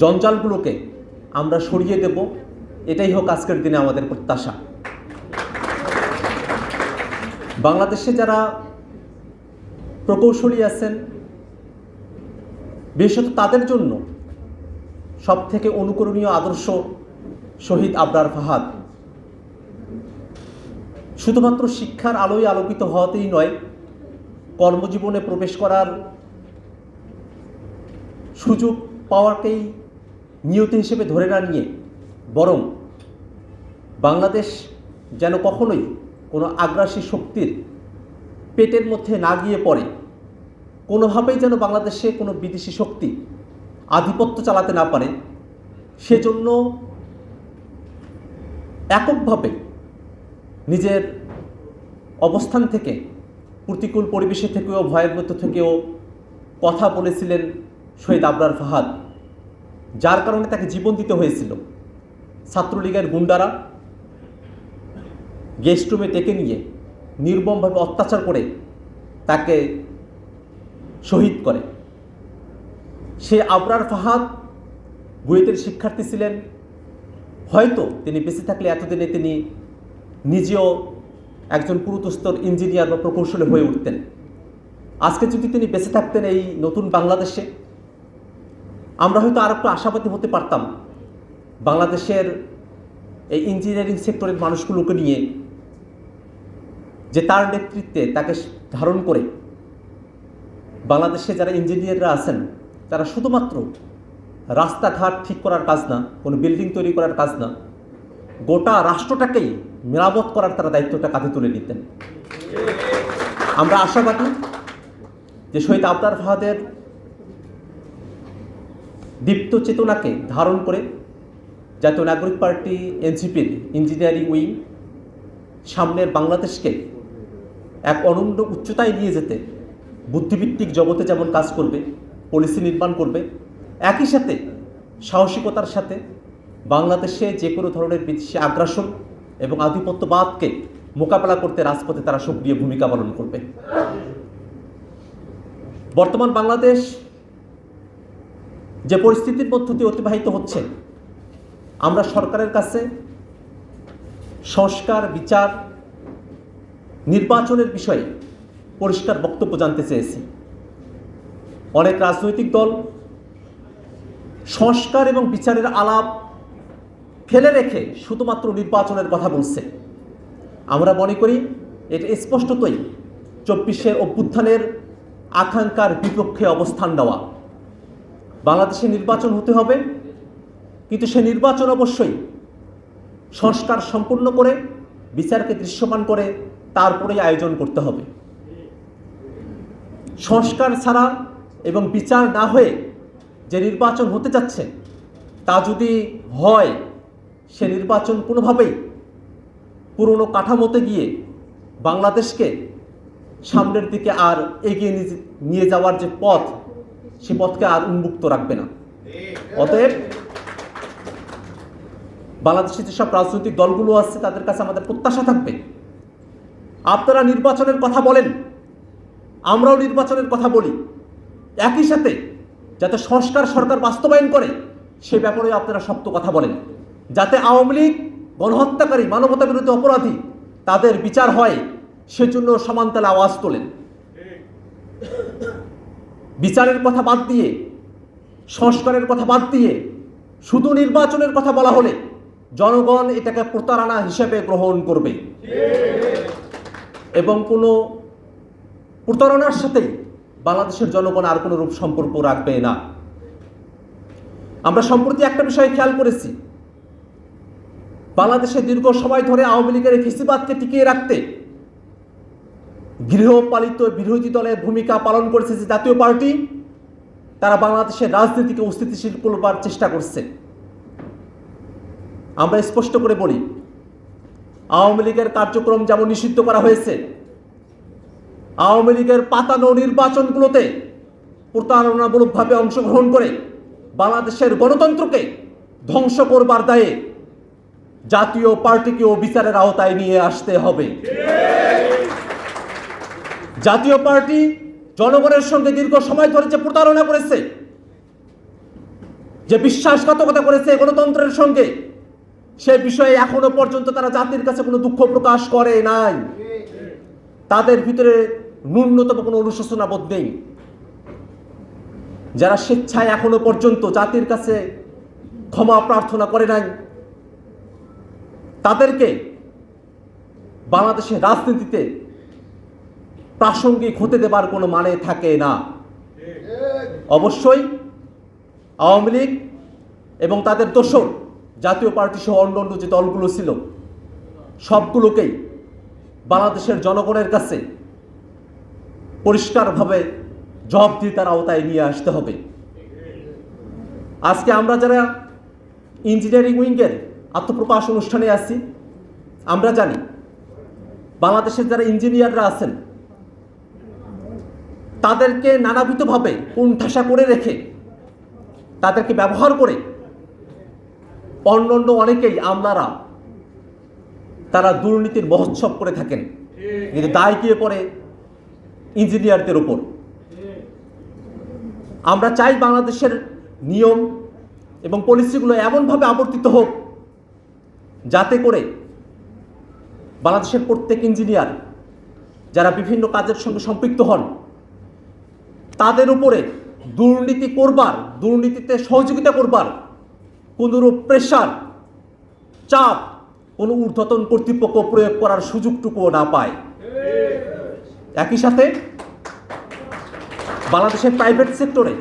জঞ্জালগুলোকে আমরা সরিয়ে দেব। এটাই হোক আজকের দিনে আমাদের প্রত্যাশা। বাংলাদেশে যারা প্রকৌশলী আছেন, বিশেষত তাদের জন্য সব থেকে অনুকরণীয় আদর্শ শহীদ আবরার ফাহাদ। শুধুমাত্র শিক্ষার আলোয় আলোকিত হওয়াতেই নয়, কর্মজীবনে প্রবেশ করার সুযোগ পাওয়াকেই নিয়তি হিসেবে ধরে না নিয়ে বরং বাংলাদেশ যেন কখনোই কোনো আগ্রাসী শক্তির পেটের মধ্যে না গিয়ে পড়ে, কোনোভাবেই যেন বাংলাদেশে কোনো বিদেশি শক্তি আধিপত্য চালাতে না পারে, সেজন্য এককভাবে নিজের অবস্থান থেকে, প্রতিকূল পরিবেশে থেকেও ভয়ের মধ্যে থেকেও কথা বলেছিলেন শহীদ আবরার ফাহাদ। যার কারণে তাকে জীবন দিতে হয়েছিল। ছাত্রলীগের গুন্ডারা গেস্ট রুমে ডেকে নিয়ে নির্মমভাবে অত্যাচার করে তাকে শহীদ করে। সে আবরার ফাহাদ বুয়েটের শিক্ষার্থী ছিলেন। হয়তো তিনি বেঁচে থাকলে এতদিনে তিনি নিজেও একজন পুরুতস্তর ইঞ্জিনিয়ার বা প্রকৌশলী হয়ে উঠতেন। আজকে যদি তিনি বেঁচে থাকতেন এই নতুন বাংলাদেশে আমরা হয়তো আর একটু আশাবাদী হতে পারতাম বাংলাদেশের এই ইঞ্জিনিয়ারিং সেক্টরের মানুষগুলোকে নিয়ে যে তার নেতৃত্বে তাকে ধারণ করে বাংলাদেশে যারা ইঞ্জিনিয়াররা আছেন, তারা শুধুমাত্র রাস্তাঘাট ঠিক করার কাজ না, কোনো বিল্ডিং তৈরি করার কাজ না, গোটা রাষ্ট্রটাকেই মেরামত করার তারা দায়িত্বটা কাঁধে তুলে নিতেন। আমরা আশাবাদী যে শহীদ আবদার ফাহাদের দীপ্ত চেতনাকে ধারণ করে জাতীয় নাগরিক পার্টি, এনসিপির ইঞ্জিনিয়ারিং উইং, সামনের বাংলাদেশকে এক অনন্য উচ্চতায় নিয়ে যেতে বুদ্ধিভিত্তিক জগতে যেমন কাজ করবে, পলিসি নির্মাণ করবে, একই সাথে সাহসিকতার সাথে বাংলাদেশে যে কোনো ধরনের বিদেশি আগ্রাসন এবং আধিপত্যবাদকে মোকাবেলা করতে রাজপথে তারা সক্রিয় ভূমিকা পালন করবে। বর্তমান বাংলাদেশ যে পরিস্থিতির দিয়ে অতিবাহিত হচ্ছে, আমরা সরকারের কাছে সংস্কার, বিচার, নির্বাচনের বিষয়ে পরিষ্কার বক্তব্য জানতে চেয়েছি। অনেক রাজনৈতিক দল সংস্কার এবং বিচারের আলাপ ফেলে রেখে শুধুমাত্র নির্বাচনের কথা বলছে। আমরা মনে করি এটা স্পষ্টতই চব্বিশের অভ্যুত্থানের আকাঙ্ক্ষার বিপক্ষে অবস্থান নেওয়া। বাংলাদেশে নির্বাচন হতে হবে, কিন্তু সে নির্বাচন অবশ্যই সংস্কার সম্পূর্ণ করে, বিচারকে দৃশ্যমান করে, তারপরেই আয়োজন করতে হবে। সংস্কার ছাড়া এবং বিচার না হয়ে যে নির্বাচন হতে যাচ্ছে, তা যদি হয়, সে নির্বাচন কোনোভাবেই পুরনো কাঠামোতে গিয়ে বাংলাদেশকে সামনের দিকে আর এগিয়ে নিয়ে যাওয়ার যে পথ সে পথকে আর উন্মুক্ত রাখবে না। অতএব বাংলাদেশে যেসব রাজনৈতিক দলগুলো আছে, তাদের কাছে আমাদের প্রত্যাশা থাকবে। আপনারা নির্বাচনের কথা বলেন, আমরাও নির্বাচনের কথা বলি। একই সাথে যাতে সংস্কার সরকার বাস্তবায়ন করে, সে ব্যাপারে আপনারা শক্ত কথা বলেন। যাতে আওয়ামী লীগ গণহত্যাকারী মানবতা বিরোধী অপরাধী তাদের বিচার হয়, সেজন্য সমান্তালে আওয়াজ তোলেন। বিচারের কথা বাদ দিয়ে, সংস্কারের কথা বাদ দিয়ে, শুধু নির্বাচনের কথা বলা হলে জনগণ এটাকে প্রতারণা হিসেবে গ্রহণ করবে। এবং কোনো প্রতারণার সাথে বাংলাদেশের জনগণ আর কোনো রূপ সম্পর্ক রাখবে না। আমরা সম্প্রতি একটা বিষয়ে খেয়াল করেছি। বাংলাদেশে দীর্ঘ সময় ধরে আওয়ামী লীগের ফিসিবাদকে টিকিয়ে রাখতে গৃহপালিত বিরোধী দলের ভূমিকা পালন করেছে যে জাতীয় পার্টি, তারা বাংলাদেশের রাজনীতিকে অস্থিতিশীল করবার চেষ্টা করছে। আমরা স্পষ্ট করে বলি, আওয়ামী লীগের কার্যক্রম যেমন নিষিদ্ধ করা হয়েছে, আওয়ামী লীগের পাতানো নির্বাচনগুলোতে প্রতারণামূলকভাবে অংশগ্রহণ করে বাংলাদেশের গণতন্ত্রকে ধ্বংস করবার দায়ে জাতীয় পার্টিকেও বিচারের আওতায় নিয়ে আসতে হবে। জাতীয় পার্টি জনগণের সঙ্গে দীর্ঘ সময় ধরে যে প্রতারণা করেছে, যে বিশ্বাসঘাতকতা করেছে গণতন্ত্রের সঙ্গে, সে বিষয়ে এখনও পর্যন্ত তারা জাতির কাছে কোনো দুঃখ প্রকাশ করে নাই। তাদের ভিতরে ন্যূনতম কোনো অনুশোচনা বোধ নেই। যারা স্বেচ্ছায় এখনও পর্যন্ত জাতির কাছে ক্ষমা প্রার্থনা করে নাই, তাদেরকে বাংলাদেশের রাজনীতিতে প্রাসঙ্গিক হতে দেবার কোনো মানে থাকে না। অবশ্যই আওয়ামী লীগ এবং তাদের দোসর জাতীয় পার্টি সহ অন্য অন্য যে দলগুলো ছিল, সবগুলোকেই বাংলাদেশের জনগণের কাছে পরিষ্কারভাবে জবাবদিহিতার আওতায় নিয়ে আসতে হবে। আজকে আমরা যারা ইঞ্জিনিয়ারিং উইংয়ের আত্মপ্রকাশ অনুষ্ঠানে আছি, আমরা জানি বাংলাদেশের যারা ইঞ্জিনিয়াররা আছেন তাদেরকে নানাবিধভাবে কোণঠাসা করে রেখে, তাদেরকে ব্যবহার করে অন্য অন্য অনেকেই আমলারা তারা দুর্নীতির মহোৎসব করে থাকেন। কিন্তু দায় গিয়ে পড়ে ইঞ্জিনিয়ারদের ওপর আমরা চাই বাংলাদেশের নিয়ম এবং পলিসিগুলো এমনভাবে আবর্তিত হোক যাতে করে বাংলাদেশের প্রত্যেক ইঞ্জিনিয়ার যারা বিভিন্ন কাজের সঙ্গে সম্পৃক্ত হন তাদের উপরে দুর্নীতি করবার, দুর্নীতিতে সহযোগিতা করবার কোনোরূপ প্রেশার চাপ কোনো ঊর্ধ্বতন কর্তৃপক্ষ প্রয়োগ করার সুযোগটুকুও না পায়। একই সাথে বাংলাদেশের প্রাইভেট সেক্টরে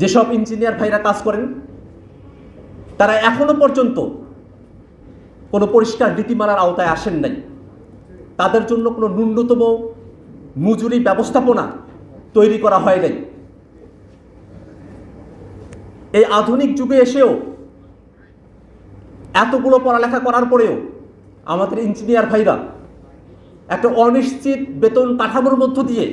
যেসব ইঞ্জিনিয়ার ভাইরা কাজ করেন, তারা এখনও পর্যন্ত কোনো পরিষ্কার নীতিমালার আওতায় আসেন নাই। তাদের জন্য কোনো ন্যূনতম মজুরি ব্যবস্থাপনা তৈরি করা হয় নাই। এই আধুনিক যুগে এসেও এতগুলো পড়ালেখা করার পরেও আমাদের ইঞ্জিনিয়ার ভাইরা একটা অনিশ্চিত বেতন কাঠামোর মধ্য দিয়ে